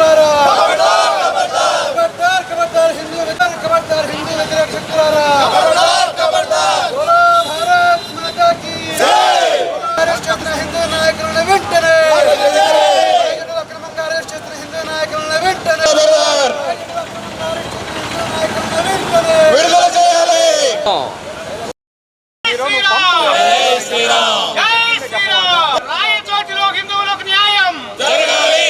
శక్తులారా ఖబర్దార్ ఖబర్దార్ హిందూ వ్యతిరేక ఖబర్దార్ హిందూ వ్యతిరేక శక్తులారా భారత్ మాతా కీ అరెస్ట్ చేసిన హిందూ నాయకులను వెంటనే. అక్రమంగా అరెస్ట్ చేసిన హిందూ నాయకులను వెంటనే. వెంటనే. విడుదల చేయాలి జై శ్రీరామ్ రాయచోటిలో హిందువులకు న్యాయం జరగాలి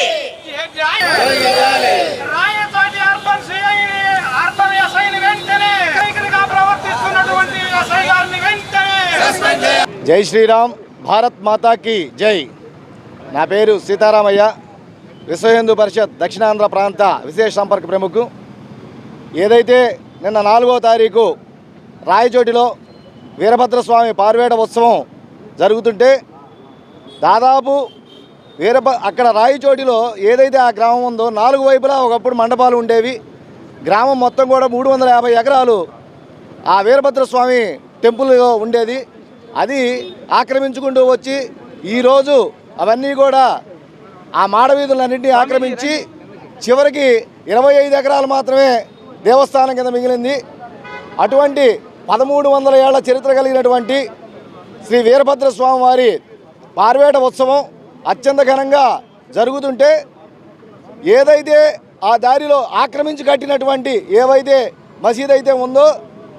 రాయచోటి అర్బన్ సిఐ అర్బన్ ఎస్ఐని వెంటనే సైకిల్గా ప్రవర్తిస్తున్నటువంటి ఎస్ఐ గారిని వెంటనే జై శ్రీరామ్ భారత్ మాతాకి జై. నా పేరు సీతారామయ్య విశ్వ హిందూ పరిషత్ దక్షిణాంధ్ర ప్రాంత విశేష సంపర్క ప్రముఖు. ఏదైతే నిన్న నాలుగో తారీఖు రాయచోటిలో వీరభద్రస్వామి పార్వేట ఉత్సవం జరుగుతుంటే దాదాపు వీరభ అక్కడ రాయచోటిలో ఏదైతే ఆ గ్రామం ఉందో నాలుగు వైపులా ఒకప్పుడు మండపాలు ఉండేవి. గ్రామం మొత్తం కూడా మూడు వందల యాభై ఎకరాలు ఆ వీరభద్రస్వామి టెంపుల్ ఉండేది. అది ఆక్రమించుకుంటూ వచ్చి ఈరోజు అవన్నీ కూడా ఆ మాడవీధులన్నింటినీ ఆక్రమించి చివరికి ఇరవై ఐదు ఎకరాలు మాత్రమే దేవస్థానం కింద మిగిలింది. అటువంటి పదమూడు వందల ఏళ్ళ చరిత్ర కలిగినటువంటి శ్రీ వీరభద్ర స్వామి వారి పార్వేట ఉత్సవం అత్యంత ఘనంగా జరుగుతుంటే ఏదైతే ఆ దారిలో ఆక్రమించి కట్టినటువంటి ఏవైతే మసీద్ అయితే ఉందో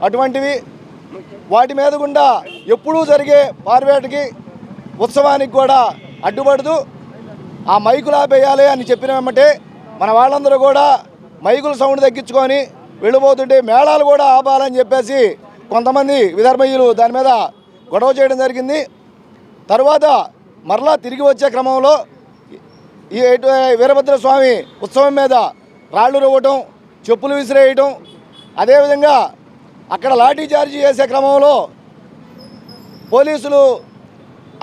అటువంటివి వాటి మీద గుండా ఎప్పుడూ జరిగే పార్వేటకి ఉత్సవానికి కూడా అడ్డుపడుతూ ఆ మైకులు ఆపేయాలి అని చెప్పిన వెంబటే మన వాళ్ళందరూ కూడా మైకుల సౌండ్ తగ్గించుకొని వెళ్ళిపోతుంటే మేళాలు కూడా ఆపాలని చెప్పేసి కొంతమంది విదర్భయులు దాని మీద గొడవ చేయడం జరిగింది. తర్వాత మరలా తిరిగి వచ్చే క్రమంలో ఈ వీరభద్ర స్వామి ఉత్సవం మీద రాళ్ళు రువ్వటం చెప్పులు విసిరేయటం అదేవిధంగా అక్కడ లాఠీ చార్జీ చేసే క్రమంలో పోలీసులు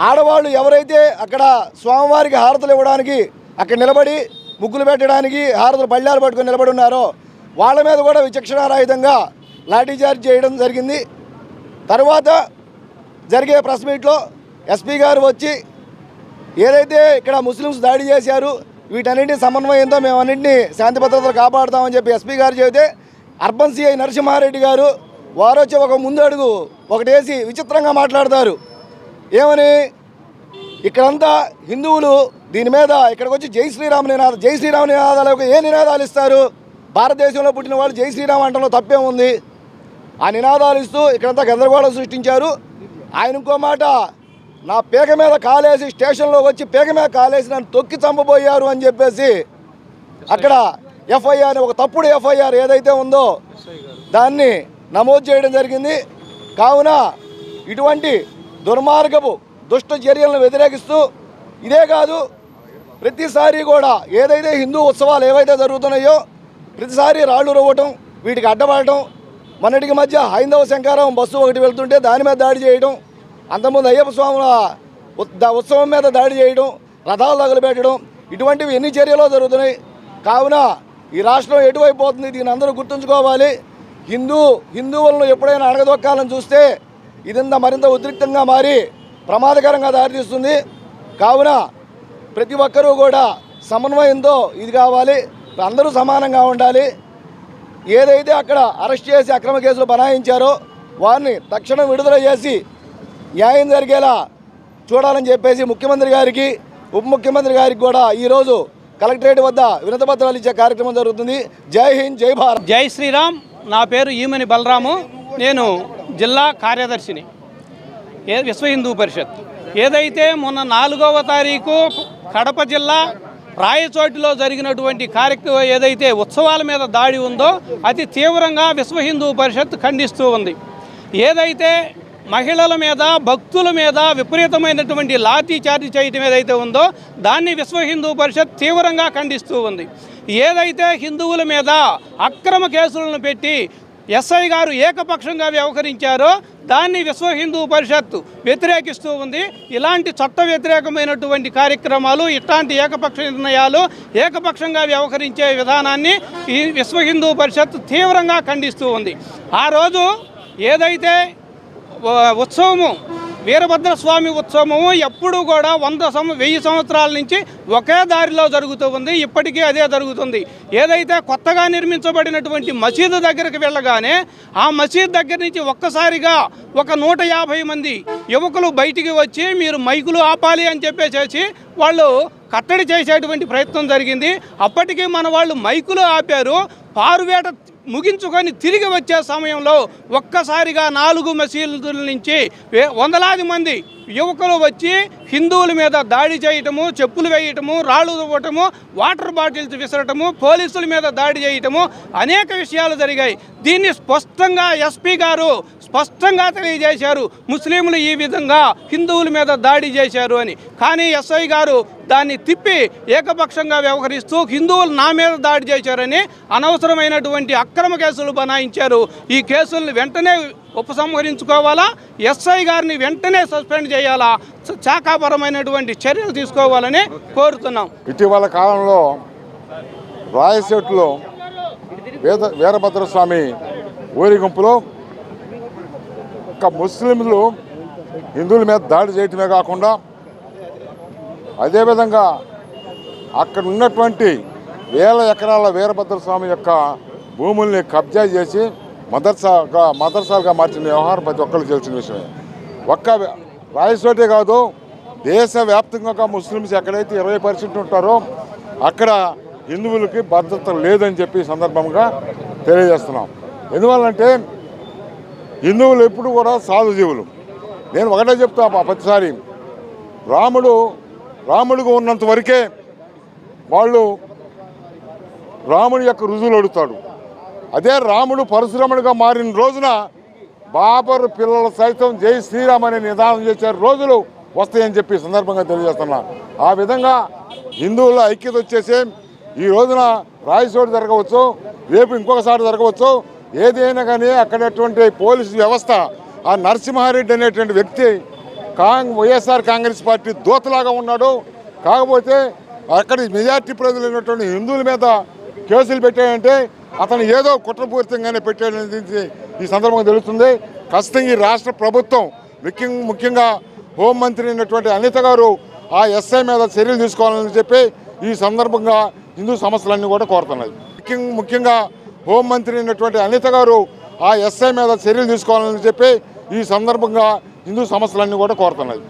ఆడవాళ్ళు ఎవరైతే అక్కడ స్వామివారికి హారతలు ఇవ్వడానికి అక్కడ నిలబడి ముగ్గులు పెట్టడానికి హారతులు పళ్ళాలు పట్టుకొని నిలబడి ఉన్నారో వాళ్ళ మీద కూడా విచక్షణారహితంగా లాఠీ చార్జ్ చేయడం జరిగింది. తర్వాత జరిగే ప్రెస్ మీట్లో ఎస్పీ గారు వచ్చి ఏదైతే ఇక్కడ ముస్లిమ్స్ దాడి చేశారు వీటన్నింటి సమన్వయంతో మేము అన్నింటినీ శాంతి భద్రతలు కాపాడుతామని చెప్పి ఎస్పీ గారు చెబితే అర్బన్ సిఐ నరసింహారెడ్డి గారు వారు వచ్చి ఒక ముందు అడుగు ఒకటేసి విచిత్రంగా మాట్లాడతారు. ఏమని? ఇక్కడంతా హిందువులు దీని మీద ఇక్కడికి వచ్చి జై శ్రీరామ్ నినాద జై శ్రీరామ్ నినాదాలకు ఏ నినాదాలు ఇస్తారు? భారతదేశంలో పుట్టిన వాళ్ళు జై శ్రీరామ్ అంటలో తప్పే ఉంది? ఆ నినాదాలు ఇస్తూ ఇక్కడంతా గందరగోళం సృష్టించారు. ఆయన ఇంకో మాట నా పేక మీద కాలేసి స్టేషన్లోకి వచ్చి పేక మీద కాలేసి నన్ను తొక్కి చంపబోయారు అని చెప్పేసి అక్కడ ఎఫ్ఐఆర్ ఒక తప్పుడు ఎఫ్ఐఆర్ ఏదైతే ఉందో దాన్ని నమోదు చేయడం జరిగింది. కావున ఇటువంటి దుర్మార్గపు దుష్ట చర్యలను వ్యతిరేకిస్తూ ఇదే కాదు ప్రతిసారి కూడా ఏదైతే హిందూ ఉత్సవాలు ఏవైతే జరుగుతున్నాయో ప్రతిసారి రాళ్ళు రువ్వటం వీటికి అడ్డపడటం మొన్నటికి మధ్య హైందవ శంకారం బస్సు ఒకటి వెళ్తుంటే దాని మీద దాడి చేయడం అంతకుముందు అయ్యప్ప స్వాముల ఉత్- ఉత్సవం మీద దాడి చేయడం రథాలు తగులుపెట్టడం ఇటువంటివి ఎన్ని చర్యలు జరుగుతున్నాయి. కావున ఈ రాష్ట్రం ఎటువైపోతుంది దీని అందరూ గుర్తుంచుకోవాలి. హిందూ హిందువులను ఎప్పుడైనా అడగదొక్కాలని చూస్తే ఇదంతా మరింత ఉద్రిక్తంగా మారి ప్రమాదకరంగా దారితీస్తుంది కావున ప్రతి ఒక్కరూ కూడా సమన్వయంతో ఇది కావాలి. అందరూ సమానంగా ఉండాలి. ఏదైతే అక్కడ అరెస్ట్ చేసి అక్రమ కేసులు బనాయించారో వారిని తక్షణం విడుదల చేసి న్యాయం జరిగేలా చూడాలని చెప్పేసి ముఖ్యమంత్రి గారికి ఉప ముఖ్యమంత్రి గారికి కూడా ఈరోజు కలెక్టరేట్ వద్ద వినతపత్రాలు ఇచ్చే కార్యక్రమం జరుగుతుంది. జై హింద్ జై భారత్. జై శ్రీరామ్. నా పేరు ఈమని బలరాము. నేను జిల్లా కార్యదర్శిని. ఏ విశ్వ హిందూ పరిషత్. ఏదైతే మొన్న నాలుగవ తారీఖు కడప జిల్లా రాయచోటిలో జరిగినటువంటి కార్యక్రమం ఏదైతే ఉత్సవాల మీద దాడి ఉందో అతి తీవ్రంగా విశ్వ హిందూ పరిషత్ ఖండిస్తూ ఉంది. ఏదైతే మహిళల మీద భక్తుల మీద విపరీతమైనటువంటి లాఠీ చార్జ్ చేయటం ఏదైతే ఉందో దాన్ని విశ్వ హిందూ పరిషత్ తీవ్రంగా ఖండిస్తూ ఉంది. ఏదైతే హిందువుల మీద అక్రమ కేసులను పెట్టి ఎస్ఐ గారు ఏకపక్షంగా వ్యవహరించారో దాన్ని విశ్వ హిందూ పరిషత్ వ్యతిరేకిస్తూ ఉంది. ఇలాంటి చట్ట వ్యతిరేకమైనటువంటి కార్యక్రమాలు ఇట్లాంటి ఏకపక్ష నిర్ణయాలు ఏకపక్షంగా వ్యవహరించే విధానాన్ని ఈ విశ్వ హిందూ పరిషత్ తీవ్రంగా ఖండిస్తూ ఉంది. ఆ రోజు ఏదైతే ఉత్సవము వీరభద్ర స్వామి ఉత్సవము ఎప్పుడు కూడా వంద సం వెయ్యి సంవత్సరాల నుంచి ఒకే దారిలో జరుగుతూ ఉంది ఇప్పటికీ అదే జరుగుతుంది. ఏదైతే కొత్తగా నిర్మించబడినటువంటి మసీదు దగ్గరికి వెళ్ళగానే ఆ మసీదు దగ్గర నుంచి ఒక్కసారిగా ఒక నూట యాభై మంది యువకులు బయటికి వచ్చి మీరు మైకులు ఆపాలి అని చెప్పేసేసి వాళ్ళు కట్టడి చేసేటువంటి ప్రయత్నం జరిగింది. అప్పటికి మన వాళ్ళు మైకులు ఆపారు. పారువేట ముగించుకొని తిరిగి వచ్చే సమయంలో ఒక్కసారిగా నాలుగు మసీదుల నుంచి వే- వందలాది మంది యువకులు వచ్చి హిందువుల మీద దాడి చేయటము చెప్పులు వేయటము రాళ్ళు ఇవ్వటము వాటర్ బాటిల్స్ విసరటము పోలీసుల మీద దాడి చేయటము అనేక విషయాలు జరిగాయి. దీన్ని స్పష్టంగా ఎస్పీ గారు స్పష్టంగా తెలియజేశారు. ముస్లింలు ఈ విధంగా హిందువుల మీద దాడి చేశారు అని. కానీ ఎస్ఐ గారు దాన్ని తిప్పి ఏకపక్షంగా వ్యవహరిస్తూ హిందువులు నా మీద దాడి చేశారని అనవసరమైనటువంటి అక్రమ కేసులు బనాయించారు. ఈ కేసుల్ని వెంటనే ఉపసంహరించుకోవాలా? ఎస్ఐ గారిని వెంటనే సస్పెండ్ చేయాలా? శాఖాపరమైనటువంటి చర్యలు తీసుకోవాలని కోరుతున్నాం. ఇటీవల కాలంలో రాయశెట్లో వేద వీరభద్రస్వామి ఊరేగింపులో ఒక ముస్లింలు హిందువుల మీద దాడి చేయటమే కాకుండా అదేవిధంగా అక్కడ ఉన్నటువంటి వేల ఎకరాల వీరభద్రస్వామి యొక్క భూముల్ని కబ్జా చేసి మదర్సాగా మదర్సాలుగా మార్చిన వ్యవహారం ప్రతి ఒక్కరికి తెలిసిన విషయమే. ఒక్క రాయచోటే కాదు దేశవ్యాప్తంగా ముస్లిమ్స్ ఎక్కడైతే ఇరవై పర్సెంట్ ఉంటారో అక్కడ హిందువులకి భద్రత లేదని చెప్పి సందర్భంగా తెలియజేస్తున్నాం. ఎందువల్లంటే హిందువులు ఎప్పుడు కూడా సాధు జీవులు నేను ఒకటే చెప్తా ప్రతిసారి. రాముడు రాముడిగా ఉన్నంత వరకే వాళ్ళు రాముడి యొక్క రుజువులు అడుగుతాడు. అదే రాముడు పరశురాముడిగా మారిన రోజున బాబరు పిల్లలు సైతం జై శ్రీరామ్ అనే నిదానం చేసే రోజులు వస్తాయని చెప్పి సందర్భంగా తెలియజేస్తున్నా. ఆ విధంగా హిందువుల ఐక్యత వచ్చేసి ఈ రోజున రాయచోటు జరగవచ్చు రేపు ఇంకొకసారి జరగవచ్చు. ఏదైనా కానీ అక్కడటువంటి పోలీసు వ్యవస్థ ఆ నరసింహారెడ్డి అనేటువంటి వ్యక్తి కాంగ్ వైఎస్ఆర్ కాంగ్రెస్ పార్టీ దూతలాగా ఉన్నాడు. కాకపోతే అక్కడి మెజార్టీ ఉన్నటువంటి హిందువుల మీద కేసులు పెట్టాయంటే అతను ఏదో కుట్రపూరితంగానే పెట్టాడనేది ఈ సందర్భంగా తెలుస్తుంది. ఖచ్చితంగా ఈ రాష్ట్ర ప్రభుత్వం ముఖ్యం ముఖ్యంగా హోంమంత్రి అయినటువంటి అనిత గారు ఆ ఎస్ఐ మీద చర్యలు తీసుకోవాలని చెప్పి ఈ సందర్భంగా హిందూ సమస్యలన్నీ కూడా కోరుతున్నాయి. ముఖ్యం ముఖ్యంగా హోంమంత్రి అయినటువంటి అనిత గారు ఆ ఎస్ఐ మీద చర్యలు తీసుకోవాలని చెప్పి ఈ సందర్భంగా హిందూ సమస్యలన్నీ కూడా కోరుతున్నాయి.